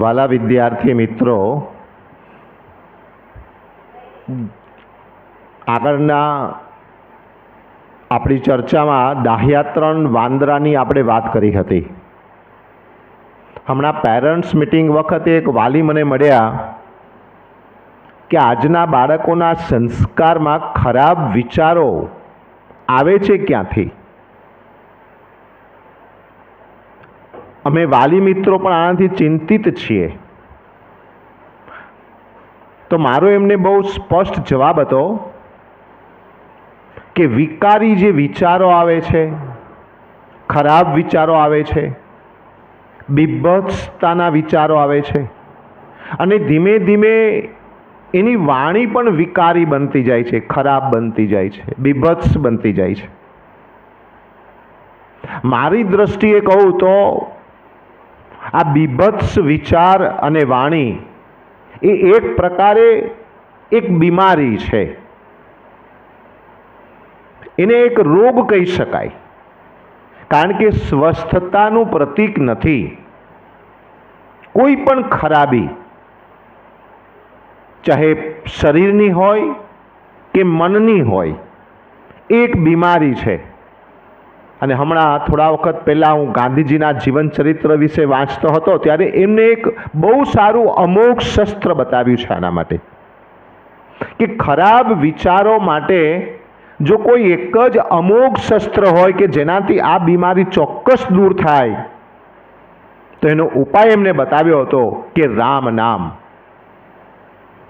વાલા વિદ્યાર્થી મિત્રો, આગળના આપણી ચર્ચામાં દાહ્યાત્રણ વાંદરાની આપણે વાત કરી હતી. હમણાં પેરેન્ટ્સ મિટિંગ વખતે એક વાલી મને મળ્યા કે આજના બાળકોના સંસ્કારમાં ખરાબ વિચારો આવે છે ક્યાંથી? અમે વાલી મિત્રો પણ આનાથી ચિંતિત છીએ. તો મારો એમને બહુ સ્પષ્ટ જવાબ હતો કે વિકારી જે વિચારો આવે છે, ખરાબ વિચારો આવે છે, બીભત્સતાના વિચારો આવે છે, અને ધીમે ધીમે એની વાણી પણ વિકારી બનતી જાય છે, ખરાબ બનતી જાય છે, બીભત્સ બનતી જાય છે. મારી દ્રષ્ટિએ કહું તો આ બીભત્સ વિચાર અને વાણી એ એક પ્રકારે એક બીમારી છે. એને એક રોગ કહી શકાય. કારણ કે સ્વસ્થતાનું પ્રતીક નથી. કોઈ પણ ખરાબી, ચાહે શરીરની હોય કે મનની હોય એક બીમારી છે. અને હમણાં થોડા વખત પહેલાં હું ગાંધીજીના જીવન ચરિત્ર વિશે વાંચતો હતો, ત્યારે એમને એક બહુ સારું અમોઘ શસ્ત્ર બતાવ્યું છે આના માટે. કે ખરાબ વિચારો માટે જો કોઈ એક જ અમોઘ શસ્ત્ર હોય કે જેનાથી આ બીમારી ચોક્કસ દૂર થાય, તો એનો ઉપાય એમને બતાવ્યો હતો કે રામ નામ.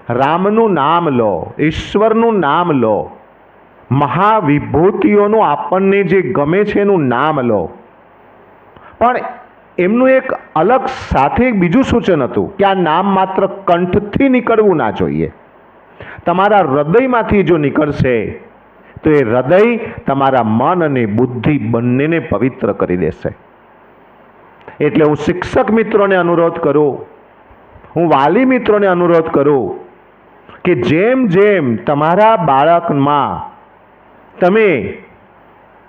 રામનું નામ લો, ઈશ્વરનું નામ લો મહાવિભૂતિઓનું આપણને જે ગમે છે એનું નામ લો. પણ એમનું એક અલગ સાથે બીજું સૂચન હતું કે આ નામ માત્ર કંઠથી નીકળવું ના જોઈએ. તમારા હૃદયમાંથી જો નીકળશે, તો એ હૃદય તમારા મન અને બુદ્ધિ બંનેને પવિત્ર કરી દેશે. એટલે હું શિક્ષક મિત્રોને અનુરોધ કરું, હું વાલી મિત્રોને અનુરોધ કરું કે જેમ જેમ તમારા બાળકમાં તમે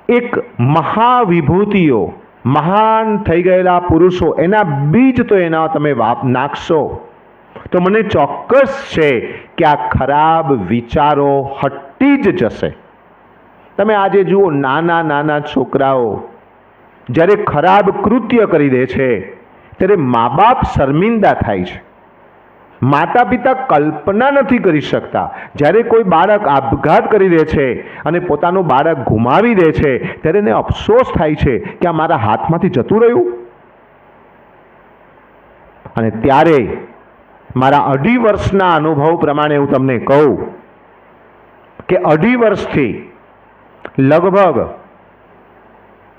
એક મહાવિભૂતિઓ, મહાન થઈ ગયેલા પુરુષો, એના બીજ તો એના તમે વાપ નાખશો. તો મને ચોક્કસ છે કે આ ખરાબ વિચારો હટી જ જશે. તમે આજે જુઓ, નાના નાના છોકરાઓ જ્યારે ખરાબ કૃત્ય કરી દે છે, ત્યારે મા બાપ શર્મિંદા થાય છે. માતા પિતા કલ્પના નથી કરી શકતા. જ્યારે કોઈ બાળક આપઘાત કરી દે છે અને પોતાનું બાળક ગુમાવી દે છે, ત્યારે એને અફસોસ થાય છે કે આ મારા હાથમાંથી જતું રહ્યું. અને ત્યારે મારા અઢી વર્ષના અનુભવ પ્રમાણે હું તમને કહું કે અઢી વર્ષથી લગભગ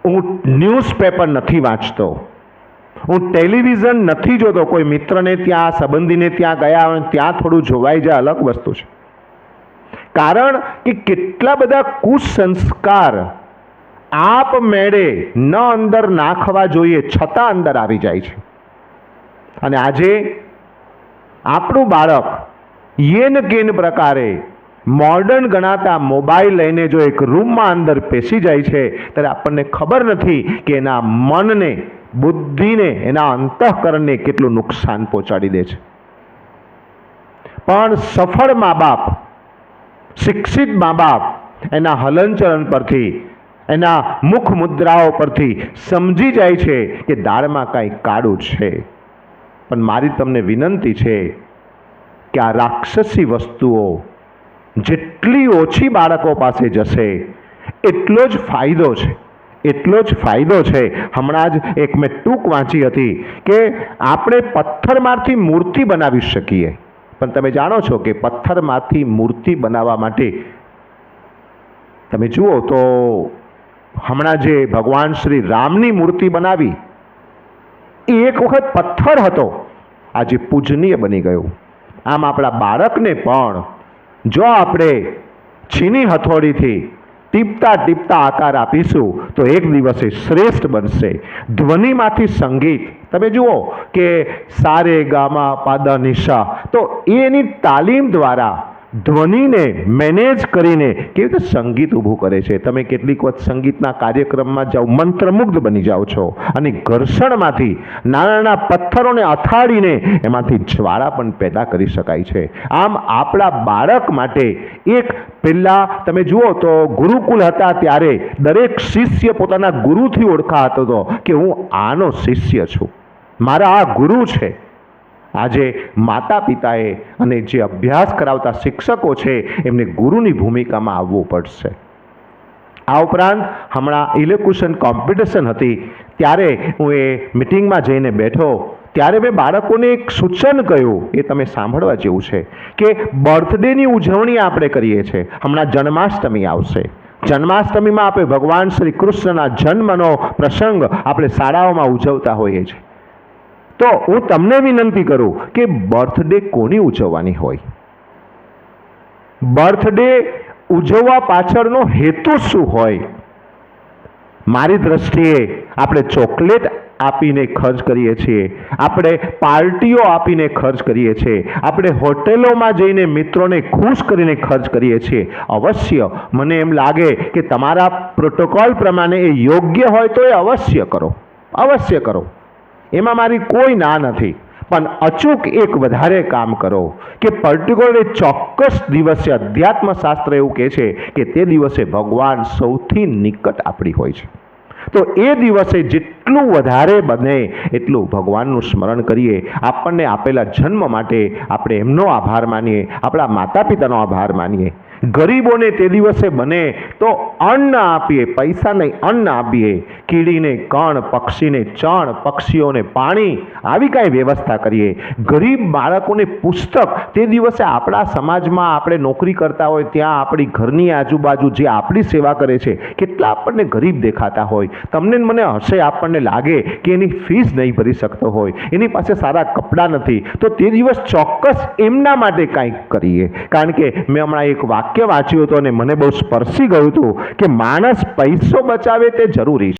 હું ન્યૂઝપેપર નથી વાંચતો. હું ટેલિવિઝન નથી જોતો. કોઈ મિત્રને ત્યાં, સંબંધીને ત્યાં ગયા હોય ત્યાં થોડું જોવાઈ જાય, અલગ વસ્તુ છે. કારણ કે કેટલા બધા કુસંસ્કાર આપ મેળે ન અંદર નાખવા જોઈએ, છતાં અંદર આવી જાય છે. અને આજે આપણું બાળક યેન કેન પ્રકારે મોડર્ન ગણાતા મોબાઈલ લઈને જો એક રૂમમાં અંદર પેસી જાય છે, ત્યારે આપણને ખબર નથી કે એના મનને બુદ્ધિને એના અંતઃકરણને કેટલું નુકસાન પહોંચાડી દે છે. પણ સફળ મા બાપ શિક્ષિત મા બાપ એના હલનચલન પરથી, એના મુખ મુદ્રાઓ પરથી સમજી જાય છે કે દાળમાં કાંઈ કાળું છે. પણ મારી તમને વિનંતી છે કે આ રાક્ષસી વસ્તુઓ જેટલી ઓછી બાળકો પાસે જશે, એટલો જ ફાયદો છે. એટલો જ ફાયદો છે. હમણાં જ એક મેં ટૂંક વાંચી હતી કે આપણે પથ્થરમાંથી મૂર્તિ બનાવી શકીએ. પણ તમે જાણો છો કે પથ્થરમાંથી મૂર્તિ બનાવવા માટે તમે જુઓ તો હમણાં જે ભગવાન શ્રી રામની મૂર્તિ બનાવી, એ એક વખત પથ્થર હતો. આજે પૂજનીય બની ગયું. આમ આપણા બાળકને પણ જો આપણે છીની હથોડીથી ટીપતા ટીપતા આકાર આપીશું તો એક દિવસે શ્રેષ્ઠ બનશે. ધ્વનિમાંથી સંગીત. તમે જુઓ કે સારે ગામા પાદા નિશા. તો એની તાલીમ દ્વારા ધ્વનિને મેનેજ કરીને કેવી રીતે સંગીત ઊભું કરે છે? તમે કેટલીક વખત સંગીતના કાર્યક્રમમાં જાઓ, મંત્રમુગ્ધ બની જાઓ છો અને ઘર્ષણમાંથી નાના નાના પથ્થરોને અથાડીને એમાંથી જ્વાળા પણ પેદા કરી શકાય છે. આમ આપણા બાળક માટે એક પહેલાં તમે જુઓ તો ગુરુકુલ હતા ત્યારે દરેક શિષ્ય પોતાના ગુરુથી ઓળખાતો હતો કે હું આનો શિષ્ય છું. મારા આ ગુરુ છે. આજે માતા પિતાએ અને જે અભ્યાસ કરાવતા શિક્ષકો છે, એમને ગુરુની ભૂમિકામાં આવવું પડશે. આ ઉપરાંત હમણાં ઇલેક્યુશન કોમ્પિટિશન હતી, ત્યારે હું એ મિટિંગમાં જઈને બેઠો, ત્યારે મેં બાળકોને એક સૂચન કહ્યું એ તમે સાંભળવા જેવું છે, કે બર્થડેની ઉજવણી આપણે કરીએ છીએ, હમણાં જન્માષ્ટમી આવશે. જન્માષ્ટમીમાં આપણે ભગવાન શ્રી કૃષ્ણના જન્મનો પ્રસંગ આપણે શાળાઓમાં ઉજવતા હોઈએ છીએ. તો હું તમને વિનંતી કરું કે બર્થડે કોની ઉજવવાની હોય? બર્થડે ઉજવવા પાછળનો હેતુ શું હોય? મારી દ્રષ્ટિએ આપણે ચોકલેટ આપીને ખર્ચ કરીએ છીએ, આપણે પાર્ટીઓ આપીને ખર્ચ કરીએ છીએ, આપણે હોટેલોમાં જઈને મિત્રોને ખુશ કરીને ખર્ચ કરીએ છીએ. અવશ્ય, મને એમ લાગે કે તમારા પ્રોટોકોલ પ્રમાણે એ યોગ્ય હોય તો એ અવશ્ય કરો. અવશ્ય કરો. એમાં મારી કોઈ ના નથી. પણ અચૂક એક વધારે કામ કરો કે પર્ટિક્યુલર ચોક્કસ દિવસે અધ્યાત્મ શાસ્ત્ર એવું કહે છે કે તે દિવસે ભગવાન સૌથી નિકટ આપણી હોય છે. તો એ દિવસે જેટલું વધારે બને એટલું ભગવાનનું સ્મરણ કરીએ. આપણને આપેલા જન્મ માટે આપણે એમનો આભાર માનીએ. આપણા માતા પિતાનો આભાર માનીએ. ગરીબોને તે દિવસે બને તો અન્ન આપીએ, પૈસા નહીં, અન્ન આપીએ. કીડીને, કણ, પક્ષીને, ચણ, પક્ષીઓને પાણી, આવી કાંઈ વ્યવસ્થા કરીએ. ગરીબ બાળકોને પુસ્તક, તે દિવસે આપણા સમાજમાં આપણે નોકરી કરતા હોય, ત્યાં આપણી ઘરની આજુબાજુ જે આપણી સેવા કરે છે, કેટલા આપણને ગરીબ દેખાતા હોય. તમને મને હશે આપણને લાગે કે એની ફીસ નહીં ભરી શકતો હોય. એની પાસે સારા કપડાં નથી. તો તે દિવસ ચોક્કસ એમના માટે કાંઈક કરીએ. કારણ કે મેં હમણાં એક વાક્ય વાંચ્યું હતું અને મને બહુ સ્પર્શી ગયું હતું કે માણસ પૈસો બચાવે તે જરૂરી છે.